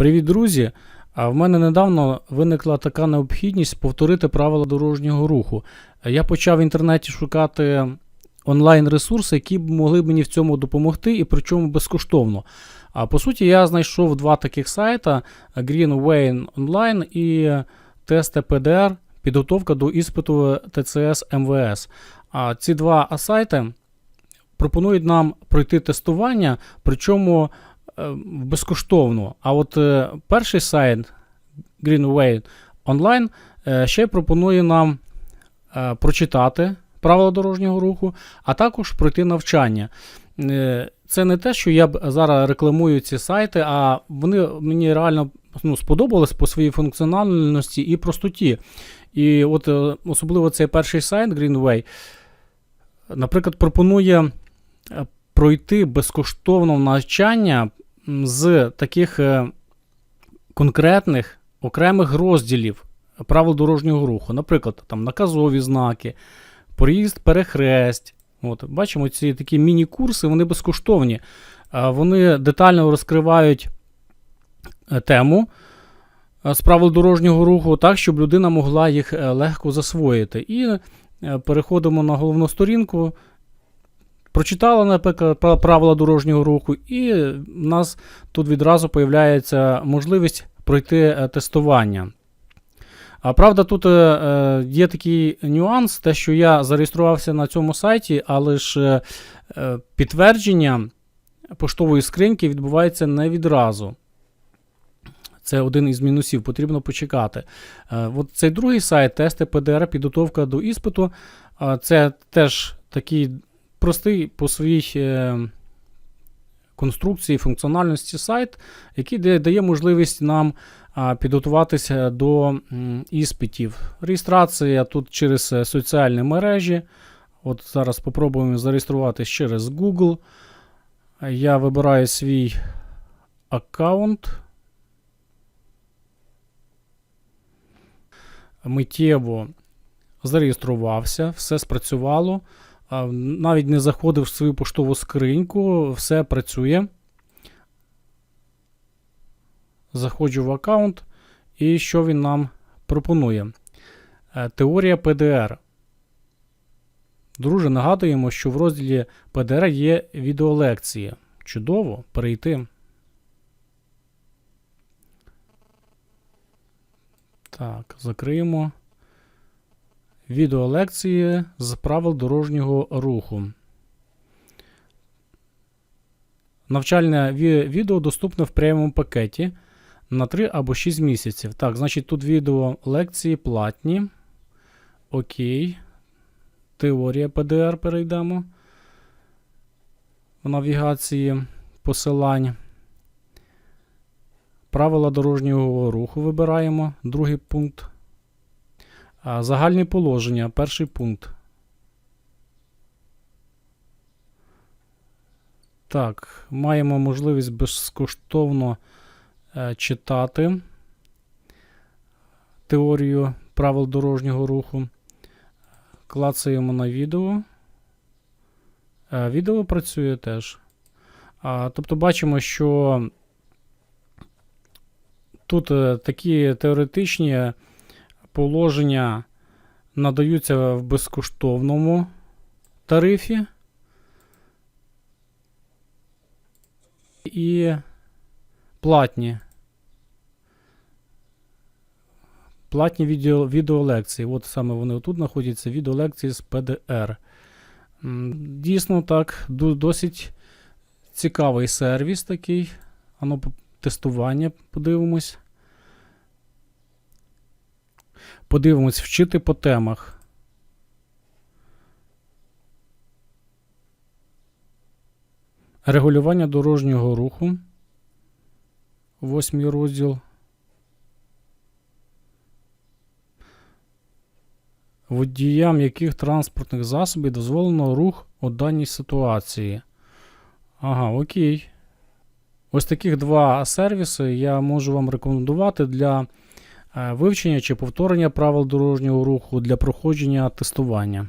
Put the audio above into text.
Привіт, друзі! А В мене недавно виникла така необхідність повторити правила дорожнього руху. Я почав в інтернеті шукати онлайн-ресурси, які б могли мені в цьому допомогти, і причому безкоштовно. А по суті, я знайшов два таких сайта: Greenway Online і TestPDR, підготовка до іспиту ТЦС МВС. А ці два сайти пропонують нам пройти тестування, причому безкоштовно. А от е, перший сайт Greenway Online е, ще пропонує нам е, прочитати правила дорожнього руху, а також пройти навчання. Е, Це не те, що я б зараз рекламую ці сайти, а вони мені реально ну, сподобались по своїй функціональності і простоті. І от е, особливо цей перший сайт Greenway, наприклад, пропонує е, пройти безкоштовно навчання з таких е, конкретних окремих розділів правил дорожнього руху. Наприклад, там наказові знаки, проїзд перехресть. От, бачимо, ці такі міні-курси, вони безкоштовні. Вони детально розкривають е, тему е, з правил дорожнього руху, так, щоб людина могла їх е, легко засвоїти. І е, переходимо на головну сторінку. Прочитала, наприклад, пра- правила дорожнього руху, і в нас тут відразу появляється можливість пройти е, тестування. А правда, тут е, е, є такий нюанс, те, що я зареєструвався на цьому сайті, але ж підтвердження поштової скриньки відбувається не відразу. Це один із мінусів, потрібно почекати. От цей другий сайт, тести ПДР, підготовка до іспиту. Це теж такий простий по своїй е, конструкції, функціональності сайт, який дає можливість нам підготуватися до іспитів. Реєстрація тут через е, соціальні мережі. От зараз спробуємо зареєструватися через Google. Я вибираю свій аккаунт. Миттєво зареєструвався, все спрацювало. Навіть не заходив в свою поштову скриньку, все працює. Заходжу в аккаунт, і що він нам пропонує? Е, Теорія ПДР. Друже, нагадуємо, що в розділі ПДР є відеолекції. Чудово, перейти. Так, закриємо. Відеолекції з правил дорожнього руху. Навчальне відео доступне в прямому пакеті на 3 або 6 місяців. Так, значить, тут відео лекції платні. Окей. Теорія ПДР перейдемо. В навігації посилань. Правила дорожнього руху вибираємо. Другий пункт. Загальні положення. Перший пункт. Так, маємо можливість безкоштовно е, читати теорію правил дорожнього руху. Клацаємо на відео. Е, відео працює теж. Тобто бачимо, що тут е, такі теоретичні положення надаються в безкоштовному тарифі. І платні. Платні відео, відеолекції. От саме вони тут знаходяться відеолекції з PDR. Дійсно так, досить цікавий сервіс такий. Ано тестування подивимось. Подивимось, вчити по темах. Регулювання дорожнього руху. Восьмий розділ. Водіям яких транспортних засобів дозволено рух у даній ситуації. Ага, окей. Ось таких два сервіси я можу вам рекомендувати для вивчення чи повторення правил дорожнього руху для проходження тестування.